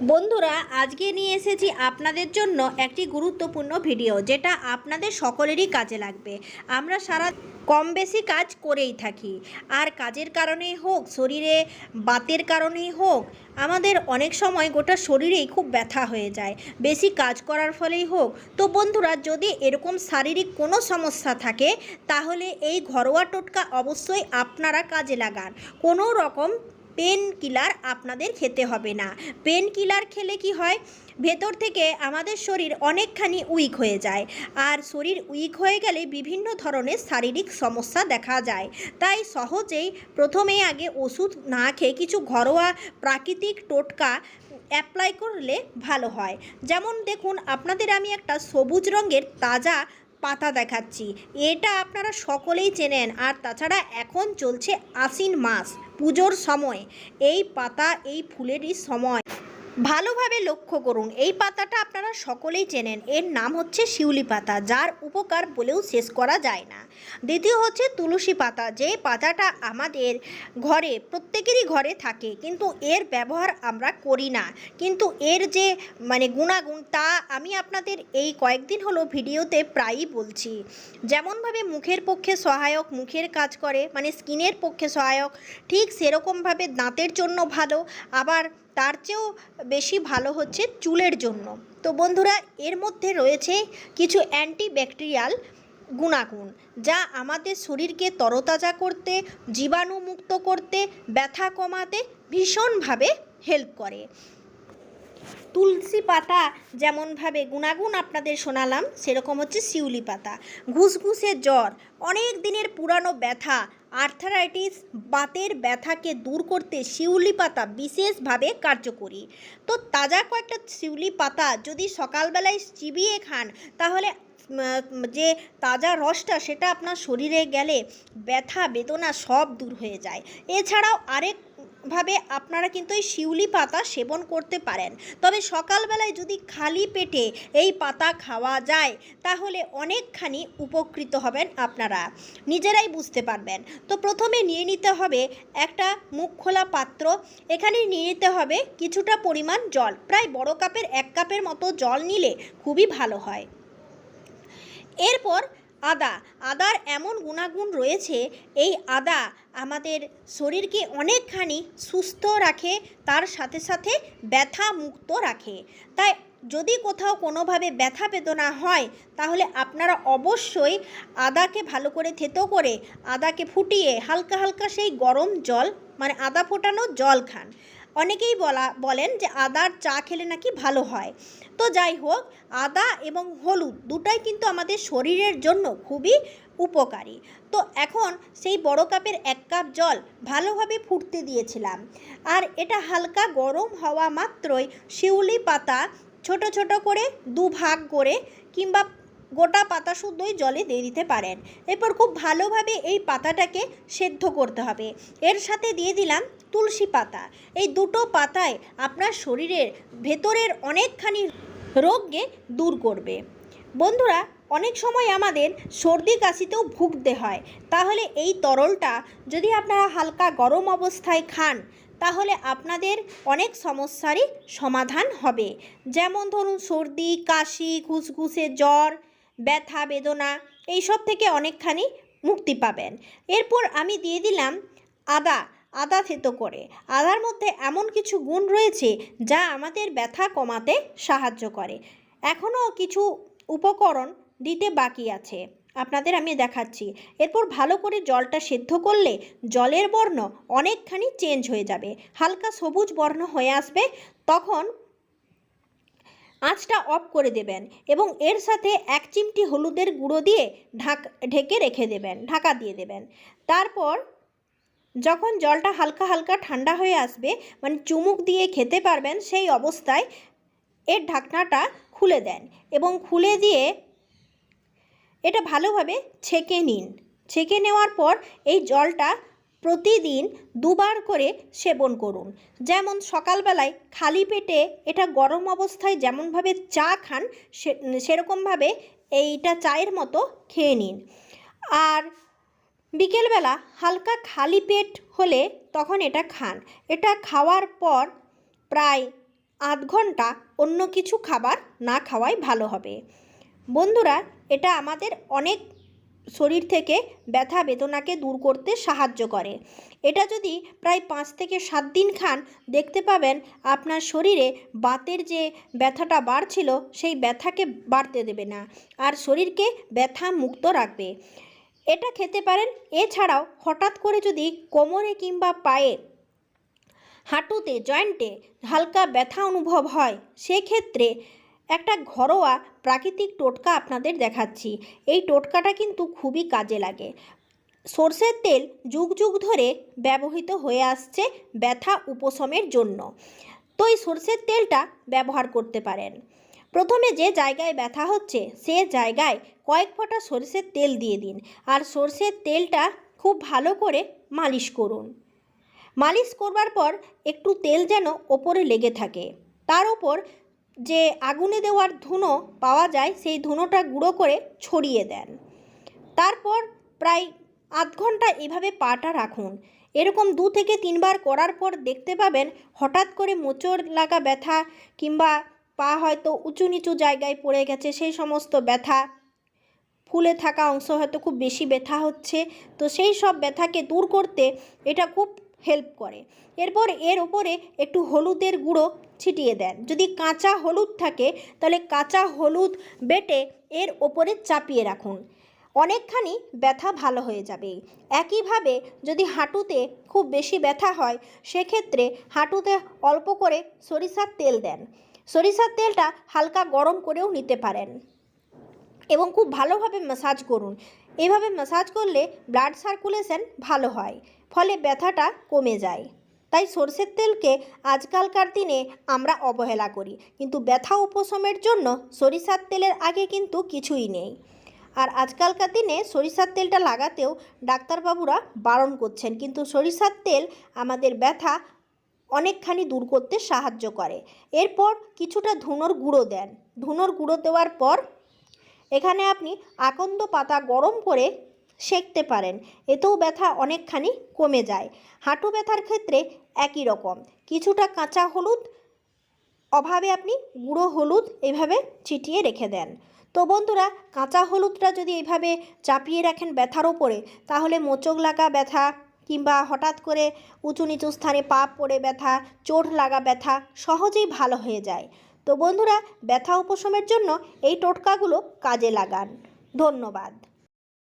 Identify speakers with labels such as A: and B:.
A: বন্ধুরা, আজকে নিয়ে এসেছি আপনাদের জন্য একটি গুরুত্বপূর্ণ ভিডিও, যেটা আপনাদের সকলেরই কাজে লাগবে। আমরা সারা কম বেশি কাজ করেই থাকি। আর কাজের কারণেই হোক, শরীরে বাতের কারণেই হোক, আমাদের অনেক সময় গোটা শরীরেই খুব ব্যথা হয়ে যায়। বেশি কাজ করার ফলেই হোক। তো বন্ধুরা, যদি এরকম শারীরিক কোনো সমস্যা থাকে, তাহলে এই ঘরোয়া টোটকা অবশ্যই আপনারা কাজে লাগান। কোনো রকম পেন কিলার আপনাদের খেতে হবে না। পেন কিলার খেলে কি হয়? ভেতর থেকে আমাদের শরীর অনেকখানি উইক হয়ে যায় আর শরীর উইক হয়ে গেলে বিভিন্ন ধরনের শারীরিক সমস্যা দেখা যায়। তাই সহজেই প্রথমেই আগে ওষুধ না খেয়ে কিছু ঘরোয়া প্রাকৃতিক টোটকা অ্যাপ্লাই করলে ভালো হয়। যেমন দেখুন, আপনাদের আমি একটা সবুজ রঙের তাজা পাতা দেখাচ্ছি। এটা আপনারা সকলেই চেনেন আর তাছাড়া এখন চলছে আশ্বিন মাস। পুজোর সময়। এই পাতা এই ফুলেরই সময়। ভালোভাবে লক্ষ্য করুন। এই পাতাটা আপনারা সকলেই চেনেন। এর নাম হচ্ছে শিউলি পাতা, যার উপকার বলেও শেষ করা যায় না। দ্বিতীয় হচ্ছে তুলসী পাতা। যে পাতাটা আমাদের ঘরে, প্রত্যেকেরই ঘরে থাকে, কিন্তু এর ব্যবহার আমরা করি না। কিন্তু এর যে মানে গুণাগুণ, তা আমি আপনাদের এই কয়েকদিন হলো ভিডিওতে প্রায়ই বলছি। যেমনভাবে মুখের পক্ষে সহায়ক, মুখের কাজ করে মানে স্কিনের পক্ষে সহায়ক, ঠিক সেরকমভাবে দাঁতের জন্য ভালো। আবার তার চেয়েও বেশি ভালো হচ্ছে চুলের জন্য। তো বন্ধুরা, এর মধ্যে রয়েছে কিছু অ্যান্টিব্যাকটেরিয়াল গুণাগুণ, যা আমাদের শরীরকে তরতাজা করতে, জীবাণুমুক্ত করতে, ব্যথা কমাতে ভীষণভাবে হেল্প করে। তুলসী পাতা যেমনভাবে গুণাগুণ আপনাদের শোনালাম, সেরকম হচ্ছে শিউলি পাতা। ঘুসঘুসে জ্বর, অনেক দিনের পুরানো ব্যথা, আর্থারাইটিস, বাতের ব্যথাকে দূর করতে শিউলি পাতা বিশেষভাবে কার্যকরী। তো তাজা কয়েকটা শিউলি পাতা যদি সকালবেলায় চিবিয়ে খান, তাহলে যে তাজা রসটা, সেটা আপনার শরীরে গেলে ব্যথা, বেদনা সব দূর হয়ে যায়। এছাড়াও আরেক ভাবে আপনারা কিন্তু এই শিউলি পাতা সেবন করতে পারেন। তবে সকালবেলায় যদি খালি পেটে এই পাতা খাওয়া যায়, তাহলে অনেকখানি উপকৃত হবেন আপনারা। নিজেরাই বুঝতে পারবেন। তো প্রথমে নিয়ে নিতে হবে একটা মুখ খোলা পাত্র। এখানে নিয়ে নিতে হবে কিছুটা পরিমাণ জল। প্রায় বড় কাপের এক কাপের মতো জল নিলে খুবই ভালো হয়। এরপর আদা। আদার এমন গুণাগুণ রয়েছে, এই আদা আমাদের শরীরকে অনেকখানি সুস্থ রাখে, তার সাথে সাথে ব্যথা মুক্ত রাখে। তাই যদি কোথাও কোনোভাবে ব্যথা বেদনা হয়, তাহলে আপনারা অবশ্যই আদাকে ভালো করে থেতো করে আদাকে ফুটিয়ে হালকা হালকা সেই গরম জল মানে আদা ফোটানো জল খান। অনেকেই বলা, বলেন যে আদার চা খেলে নাকি ভালো হয়। তো যাই হোক, আদা এবং হলুদ দুটাই কিন্তু আমাদের শরীরের জন্য খুবই উপকারী। তো এখন সেই বড় কাপের এক কাপ জল ভালোভাবে ফুটতে দিয়েছিলাম। আর এটা হালকা গরম হওয়া মাত্রই শিউলি পাতা ছোট ছোট করে দু ভাগ করে কিংবা গোটা পাতা শুদ্ধই জলে দিয়ে দিতে পারেন। এরপর খুব ভালোভাবে এই পাতাটাকে সেদ্ধ করতে হবে। এর সাথে দিয়ে দিলাম তুলসী পাতা। এই দুটো পাতায় আপনার শরীরের ভেতরের অনেকখানি রোগকে দূর করবে। বন্ধুরা, অনেক সময় আমাদের সর্দি কাশিতেও ভুগতে হয়। তাহলে এই তরলটা যদি আপনারা হালকা গরম অবস্থায় খান, তাহলে আপনাদের অনেক সমস্যারই সমাধান হবে। যেমন ধরুন সর্দি, কাশি, ঘুসঘুসে জ্বর ব্যথা, বেদনা এইসব থেকে অনেকখানি মুক্তি পাবেন। এরপর আমি দিয়ে দিলাম আদা আদা থেতো করে। আদার মধ্যে এমন কিছু গুণ রয়েছে যা আমাদের ব্যথা কমাতে সাহায্য করে। এখনও কিছু উপকরণ দিতে বাকি আছে। আপনাদের আমি দেখাচ্ছি। এরপর ভালো করে জলটা সেদ্ধ করলে জলের বর্ণ অনেকখানি চেঞ্জ হয়ে যাবে। হালকা সবুজ বর্ণ হয়ে আসবে। তখন আঁচটা অফ করে দেবেন এবং এর সাথে এক চিমটি হলুদের গুঁড়ো দিয়ে ঢাক, ঢেকে রেখে দেবেন, ঢাকা দিয়ে দেবেন। তারপর যখন জলটা হালকা হালকা ঠান্ডা হয়ে আসবে মানে চুমুক দিয়ে খেতে পারবেন, সেই অবস্থায় এর ঢাকনাটা খুলে দেন এবং খুলে দিয়ে এটা ভালোভাবে ছেঁকে নিন। ছেঁকে নেওয়ার পর এই জলটা প্রতিদিন দুবার করে সেবন করুন। যেমন সকালবেলায় খালি পেটে এটা গরম অবস্থায় যেমনভাবে চা খান, সে, সেরকমভাবে এইটা চায়ের মতো খেয়ে নিন। আর বিকেলবেলা হালকা খালি পেট হলে তখন এটা খান। এটা খাওয়ার পর প্রায় আধ ঘণ্টা অন্য কিছু খাবার না খাওয়াই ভালো হবে। বন্ধুরা, এটা আমাদের অনেক শরীর থেকে ব্যথা বেদনাকে দূর করতে সাহায্য করে। এটা যদি প্রায় পাঁচ থেকে সাত দিন খান, দেখতে পাবেন আপনার শরীরে বাতের যে ব্যথাটা বাড়ছিল, সেই ব্যথাকে বাড়তে দেবে না আর শরীরকে ব্যথা মুক্ত রাখবে। এটা খেতে পারেন। এছাড়াও হঠাৎ করে যদি কোমরে কিংবা পায়ে, হাঁটুতে, জয়েন্টে হালকা ব্যথা অনুভব হয়, সেক্ষেত্রে একটা ঘরোয়া প্রাকৃতিক টোটকা আপনাদের দেখাচ্ছি। এই টোটকাটা কিন্তু খুবই কাজে লাগে। সর্ষের তেল যুগ যুগ ধরে ব্যবহৃত হয়ে আসছে ব্যথা উপশমের জন্য। তো এই সর্ষের তেলটা ব্যবহার করতে পারেন। প্রথমে যে জায়গায় ব্যথা হচ্ছে, সে জায়গায় কয়েক ফোঁটা সর্ষের তেল দিয়ে দিন আর সর্ষের তেলটা খুব ভালো করে মালিশ করুন। মালিশ করবার পর একটু তেল যেন ওপরে লেগে থাকে। তার ওপর যে আগুনে দেওয়ার ধুনো পাওয়া যায়, সেই ধুনোটা গুঁড়ো করে ছড়িয়ে দেন। তারপর প্রায় আধ ঘণ্টা এভাবে পাটা রাখুন। এরকম দু থেকে তিনবার করার পর দেখতে পাবেন, হঠাৎ করে মোচড় লাগা ব্যথা কিংবা পা হয়তো উঁচু নিচু জায়গায় পড়ে গেছে, সেই সমস্ত ব্যথা। ফুলে থাকা অংশ হয়তো খুব বেশি ব্যথা হচ্ছে। তো সেই সব ব্যথাকে দূর করতে এটা খুব হেল্প করে। এরপর এর ওপরে একটু হলুদের গুঁড়ো ছিটিয়ে দেন। যদি কাঁচা হলুদ থাকে, তাহলে কাঁচা হলুদ বেটে এর ওপরে চাপিয়ে রাখুন। অনেকখানি ব্যথা ভালো হয়ে যাবে। একইভাবে যদি হাঁটুতে খুব বেশি ব্যথা হয়, সেক্ষেত্রে হাঁটুতে অল্প করে সরিষার তেল দেন। সরিষার তেলটা হালকা গরম করেও নিতে পারেন এবং খুব ভালোভাবে ম্যাসাজ করুন। এভাবে ম্যাসাজ করলে ব্লাড সার্কুলেশন ভালো হয়। ফলে ব্যথাটা কমে যায়। তাই সর্ষের তেলকে আজকালকার দিনে আমরা অবহেলা করি। কিন্তু ব্যথা উপশমের জন্য সরিষার তেলের আগে কিন্তু কিছুই নেই। আর আজকালকার দিনে সরিষার তেলটা লাগাতেও ডাক্তারবাবুরা বারণ করছেন। কিন্তু সরিষার তেল আমাদের ব্যথা অনেকখানি দূর করতে সাহায্য করে। এরপর কিছুটা ধুনোর গুঁড়ো দেন। ধুনোর গুঁড়ো দেওয়ার পর এখানে আপনি আকন্দ পাতা গরম করে সেঁকতে পারেন। এতেও ব্যথা অনেকখানি কমে যায়। হাঁটু ব্যথার ক্ষেত্রে একই রকম। কিছুটা কাঁচা হলুদ, অভাবে আপনি গুঁড়ো হলুদ এভাবে ছিটিয়ে রেখে দেন। তো বন্ধুরা, কাঁচা হলুদটা যদি এইভাবে চাপিয়ে রাখেন ব্যথার ওপরে, তাহলে মোচক লাগা ব্যথা কিংবা হঠাৎ করে উঁচু নিচু স্থানে পা পড়ে ব্যথা, চোট লাগা ব্যথা সহজেই ভালো হয়ে যায়। তো বন্ধুরা, ব্যথা উপশমের জন্য এই টোটকাগুলো কাজে লাগান। ধন্যবাদ।